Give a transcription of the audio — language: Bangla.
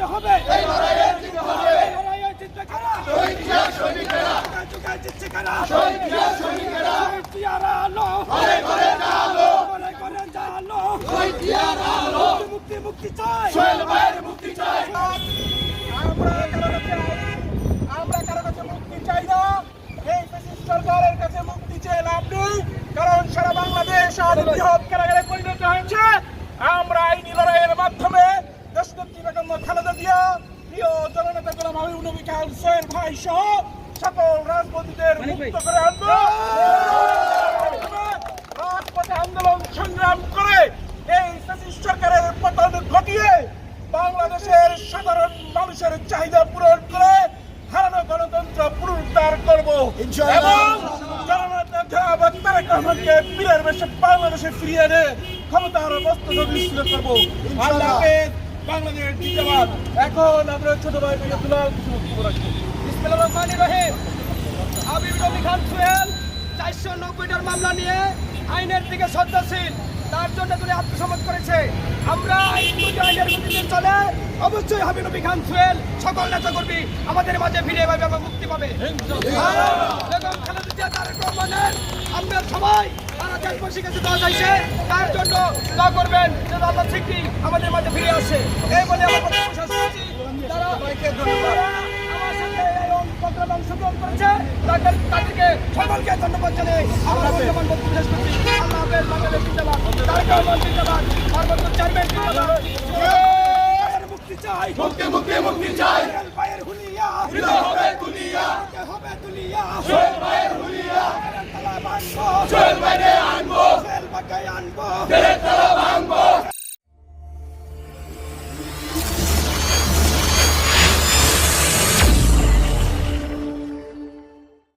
জিততে হবে। এই লড়াইয়ে জিততে হবে। এই লড়াইয়ে জিতবে কারা? শহীদ জিয়া সৈনিকেরা যুগে যুগে জিতছে কারা? শহীদ জিয়া সৈনিকেরা শহীদ জিয়ার আলো। ঘরে ঘরে আলো। ঘরে ঘরে জালো শহীদ জিয়ার আলো। মুক্তি মুক্তি চাই। সোহেল ভাইয়ের মুক্তি চাই। আমরা কারও কাছে আমরা কারও কাছে মুক্তি চাই না। এই সরকারের কাছে মুক্তি চেয়ে লাভ নেই। কারণ সারা বাংলাদেশ আজ বৃহৎ কারাগারে সোহেল ভাই সহ সকল রাজবন্দীদের মুক্ত করে আনব। রাজপথে আন্দোলন সংগ্রাম করে এই ফ্যাসিস্ট সরকারের পতন ঘটিয়ে বাংলাদেশের সাধারণ মানুষের চাহিদা পূরণ করে হারানো গণতন্ত্র পুনরুদ্ধার করব। এবং বাংলাদেশে ফিরিয়ে এনে ক্ষমতার বস্তু নিশ্চিত করব। আল্লাহ এখন আমরা ছোট ভাই থেকে দুলাল কিছু বক্তব্য খান সোহেল, চারশো নব্বইটার মামলা নিয়ে আইনের দিকে শ্রদ্ধাশীল তার জন্য তিনি আত্মসমর্পণ করেছে। আমরা আইনের চলে, অবশ্যই হাবিব নবী খান সোহেল সকল নেতা কর্মী আমাদের মাঝে ফিরে পাবে মুক্তি পাবে। বেগম খালেদা আমরা সবাই তারা দেশবাসীর কাছে দোয়া চাইছে। তার জন্য দোয়া করবেন যেন আল্লাহ ঠিকই আমাদের মাঝে ফিরে আসে। এই বলে আমার বক্তব্য করছি। যারা যারা আমার সাথে এই প্রোগ্রামে অংশগ্রহণ করেছে। তাদের তাদেরকে সকলকে ধন্যবাদ জানাই আমার বর্তমান বক্তব্য শেষ করছি। আল্লাহ হাফেজ বাংলাদেশ জিন্দাবাদ। তারেক রহমান জিন্দাবাদ। সর্বোচ্চ চেয়ারম্যান জিন্দাবাদ। মুক্তি চাই। মুক্তি মুক্তি মুক্তি চাই। সোহেল হুলিয়া। হবে হবে তুলিয়া আনব।